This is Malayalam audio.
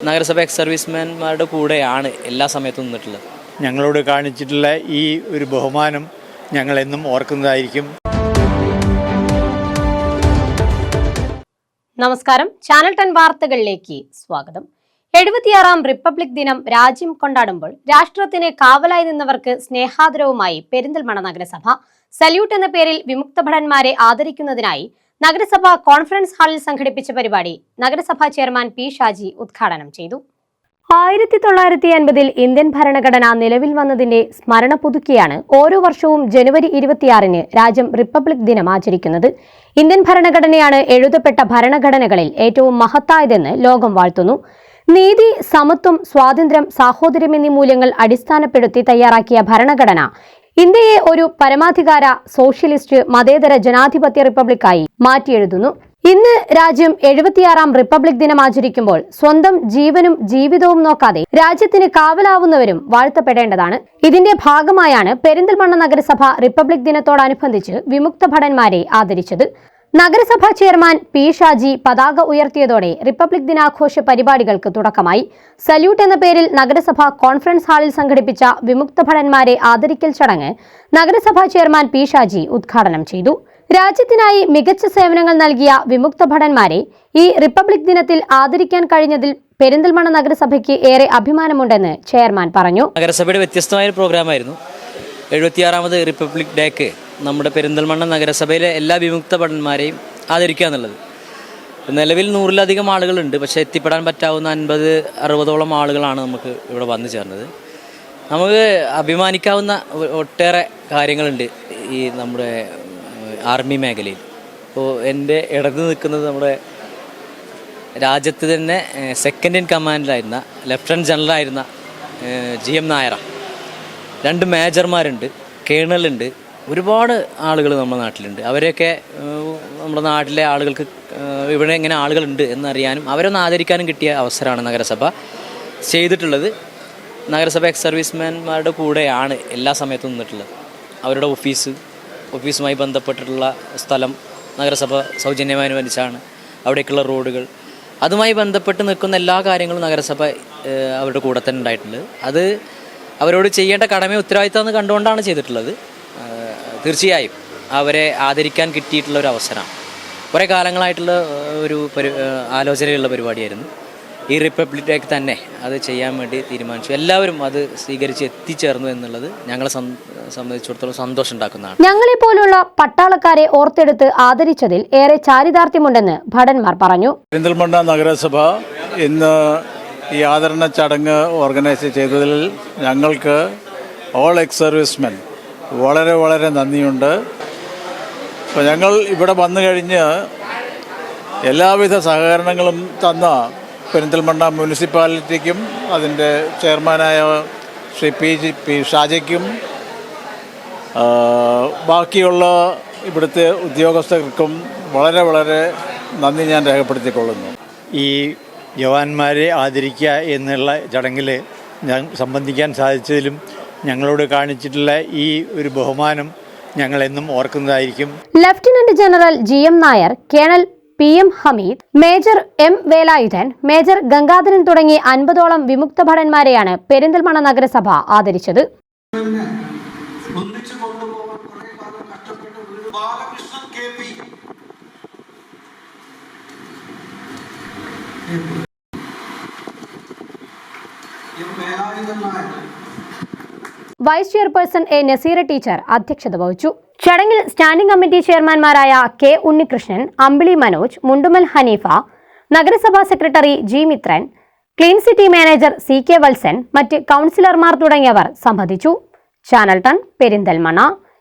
നഗരസഭ എക്സ് സർവീസ്മാൻമാരുടെ കൂടെയാണ് എല്ലാ സമയത്തും നിന്നിട്ടുള്ളത്. ഞങ്ങളോട് കാണിച്ചിട്ടുള്ള ഈ ഒരു ബഹുമാനം ഞങ്ങളെന്നും ഓർക്കുന്നതായിരിക്കും. നമസ്കാരം. ചാനൽ ടെൻ വാർത്തകളിലേക്ക് സ്വാഗതം. എഴുപത്തിയാറാം റിപ്പബ്ലിക് ദിനം രാജ്യം കൊണ്ടാടുമ്പോൾ രാഷ്ട്രത്തിന് കാവലായി നിന്നവർക്ക് സ്നേഹാദരവുമായി പെരിന്തൽമണ്ണ നഗരസഭ സല്യൂട്ട് എന്ന പേരിൽ വിമുക്ത ഭടന്മാരെ ആദരിക്കുന്നതിനായി നഗരസഭ കോൺഫറൻസ് ഹാളിൽ സംഘടിപ്പിച്ച പരിപാടി നഗരസഭാ ചെയർമാൻ പി ഷാജി ഉദ്ഘാടനം ചെയ്തു. ആയിരത്തി തൊള്ളായിരത്തി അൻപതിൽ ഇന്ത്യൻ ഭരണഘടന നിലവിൽ വന്നതിന്റെ സ്മരണ പുതുക്കിയാണ് ഓരോ വർഷവും ജനുവരി ഇരുപത്തിയാറിന് രാജ്യം റിപ്പബ്ലിക് ദിനം ആചരിക്കുന്നത്. ഇന്ത്യൻ ഭരണഘടനയാണ് എഴുതപ്പെട്ട ഭരണഘടനകളിൽ ഏറ്റവും മഹത്തായതെന്ന് ലോകം വാഴ്ത്തുന്നു. നീതി സമത്വം സ്വാതന്ത്ര്യം സാഹോദര്യം എന്നീ മൂല്യങ്ങൾ അടിസ്ഥാനപ്പെടുത്തി തയ്യാറാക്കിയ ഭരണഘടന ഇന്ത്യയെ ഒരു പരമാധികാര സോഷ്യലിസ്റ്റ് മതേതര ജനാധിപത്യ റിപ്പബ്ലിക്കായി മാറ്റിയെഴുതുന്നു. ഇന്ന് രാജ്യം എഴുപത്തിയാറാം റിപ്പബ്ലിക് ദിനം ആചരിക്കുമ്പോൾ സ്വന്തം ജീവനും ജീവിതവും നോക്കാതെ രാജ്യത്തിന് കാവലാവുന്നവരും വാഴ്ത്തപ്പെടേണ്ടതാണ്. ഇതിന്റെ ഭാഗമായാണ് പെരിന്തൽമണ്ണ നഗരസഭ റിപ്പബ്ലിക് ദിനത്തോടനുബന്ധിച്ച് വിമുക്ത ഭടന്മാരെ ആദരിച്ചത്. നഗരസഭാ ചെയർമാൻ പി ഷാജി പതാക ഉയർത്തിയതോടെ റിപ്പബ്ലിക് ദിനാഘോഷ പരിപാടികൾക്ക് തുടക്കമായി. സല്യൂട്ട് എന്ന പേരിൽ നഗരസഭ കോൺഫറൻസ് ഹാളിൽ സംഘടിപ്പിച്ച വിമുക്ത ഭടന്മാരെ ആദരിക്കൽ ചടങ്ങ് നഗരസഭാ ചെയർമാൻ പി ഷാജി ഉദ്ഘാടനം ചെയ്തു. രാജ്യത്തിനായി മികച്ച സേവനങ്ങൾ നൽകിയ വിമുക്ത ഭടന്മാരെ ഈ റിപ്പബ്ലിക് ദിനത്തിൽ ആദരിക്കാൻ കഴിഞ്ഞതിൽ പെരിന്തൽമണ്ണ നഗരസഭയ്ക്ക് ഏറെ അഭിമാനമുണ്ടെന്ന് ചെയർമാൻ പറഞ്ഞു. നഗരസഭയുടെ വ്യത്യസ്തമായ പ്രോഗ്രാമായിരുന്നു. എഴുപത്തിയാറാമത് റിപ്പബ്ലിക് ഡേക്ക് നമ്മുടെ പെരിന്തൽമണ്ണ നഗരസഭയിലെ എല്ലാ വിമുക്ത ഭടന്മാരെയും ആദരിക്കുക എന്നുള്ളത്. നിലവിൽ നൂറിലധികം ആളുകളുണ്ട് പക്ഷേ എത്തിപ്പെടാൻ പറ്റാവുന്ന അൻപത് അറുപതോളം ആളുകളാണ് നമുക്ക് ഇവിടെ വന്നു ചേർന്നത്. നമുക്ക് അഭിമാനിക്കാവുന്ന ഒട്ടേറെ കാര്യങ്ങളുണ്ട് ഈ നമ്മുടെ ആർമി മേഖലയിൽ. ഇപ്പോൾ എന്റെ ഇടത് നിൽക്കുന്നത് നമ്മുടെ രാജ്യത്ത് തന്നെ സെക്കൻഡ് ഇൻ കമാൻഡിലായിരുന്ന ലെഫ്റ്റനന്റ് ജനറലായിരുന്ന ജി എം നായറ രണ്ട് മേജർമാരുണ്ട് കേണലുണ്ട് ഒരുപാട് ആളുകൾ നമ്മുടെ നാട്ടിലുണ്ട്. അവരെയൊക്കെ നമ്മുടെ നാട്ടിലെ ആളുകൾക്ക് ഇവിടെ എങ്ങനെ ആളുകളുണ്ട് എന്നറിയാനും അവരൊന്ന് ആദരിക്കാനും കിട്ടിയ അവസരമാണ് നഗരസഭ ചെയ്തിട്ടുള്ളത്. നഗരസഭ എക്സ് സർവീസ്മാൻമാരുടെ കൂടെയാണ് എല്ലാ സമയത്തും നിന്നിട്ടുള്ളത്. അവരുടെ ഓഫീസ് ഓഫീസുമായി ബന്ധപ്പെട്ടിട്ടുള്ള സ്ഥലം നഗരസഭ സൗജന്യമായി അനുവദിച്ചാണ് അവിടേക്കുള്ള റോഡുകൾ. അതുമായി ബന്ധപ്പെട്ട് നിൽക്കുന്ന എല്ലാ കാര്യങ്ങളും നഗരസഭ അവരുടെ കൂടെ തന്നെ ഉണ്ടായിട്ടുണ്ട്. അത് അവരോട് ചെയ്യേണ്ട കടമ ഉത്തരവാദിത്തം എന്ന് കണ്ടുകൊണ്ടാണ് ചെയ്തിട്ടുള്ളത്. തീർച്ചയായും അവരെ ആദരിക്കാൻ കിട്ടിയിട്ടുള്ള ഒരു അവസരമാണ്. കുറേ കാലങ്ങളായിട്ടുള്ള ഒരു പരി ആലോചനയുള്ള പരിപാടിയായിരുന്നു. ഈ റിപ്പബ്ലിക് ഡേക്ക് തന്നെ അത് ചെയ്യാൻ വേണ്ടി തീരുമാനിച്ചു. എല്ലാവരും അത് സ്വീകരിച്ച് എത്തിച്ചേർന്നു എന്നുള്ളത് ഞങ്ങളെ സംബന്ധിച്ചിടത്തോളം സന്തോഷം ഉണ്ടാക്കുന്നതാണ് ഞങ്ങളെ പോലുള്ള പട്ടാളക്കാരെ ഓർത്തെടുത്ത് ആദരിച്ചതിൽ ഏറെ ചാരിതാർത്ഥ്യമുണ്ടെന്ന് ഭടന്മാർ പറഞ്ഞു. പെരിന്തൽമണ്ണ നഗരസഭ ഇന്ന് ഈ ആദരണ ചടങ്ങ് ഓർഗനൈസ് ചെയ്തതിൽ ഞങ്ങൾക്ക് ഓൾ എക്സ് സർവീസ്മെൻ വളരെ വളരെ നന്ദിയുണ്ട്. അപ്പോൾ ഞങ്ങൾ ഇവിടെ വന്നു കഴിഞ്ഞ് എല്ലാവിധ സഹകരണങ്ങളും തന്ന പെരിന്തൽമണ്ണ മുനിസിപ്പാലിറ്റിക്കും അതിന്റെ ചെയർമാനായ ശ്രീ പി ജി പി ഷാജയ്ക്കും ബാക്കിയുള്ള ഇവിടുത്തെ ഉദ്യോഗസ്ഥർക്കും വളരെ വളരെ നന്ദി ഞാൻ രേഖപ്പെടുത്തിക്കൊള്ളുന്നു. ഈ ജവാന്മാരെ ആദരിക്കുക എന്നുള്ള ചടങ്ങിൽ ഞാൻ സംബന്ധിക്കാൻ സാധിച്ചതിലും ഞങ്ങളോട് കാണിച്ചിട്ടുള്ള ഈ ഒരു ബഹുമാനം ഞങ്ങളെന്നും ഓർക്കുന്നതായിരിക്കും. Lieutenant general G M Nair colonel P M Hameed major M Velayudhan major Gangadharan തുടങ്ങി അൻപതോളം വിമുക്ത ഭടന്മാരെയാണ് പെരിന്തൽമണ്ണ നഗരസഭ ആദരിച്ചത്. ഒന്നിച്ചു കൊണ്ടുപോകാൻ കുറെ കാലം കഷ്ടപ്പെട്ട ഒരു Balakrishnan K P M Velayudhan Nair vice chairperson A Naseera teacher അധ്യക്ഷത വഹിച്ചു. ചടങ്ങിൽ സ്റ്റാൻഡിംഗ് കമ്മിറ്റി ചെയർമാൻമാരായ കെ ഉണ്ണികൃഷ്ണൻ അമ്പിളി മനോജ് മുണ്ടുമൽ ഹനീഫ നഗരസഭാ secretary G Mithran clean city manager C K Valsan മറ്റ് കൗൺസിലർമാർ തുടങ്ങിയവർ സംബന്ധിച്ചു. ചാനൽ ടൺ പെരിന്തൽമണ്ണ.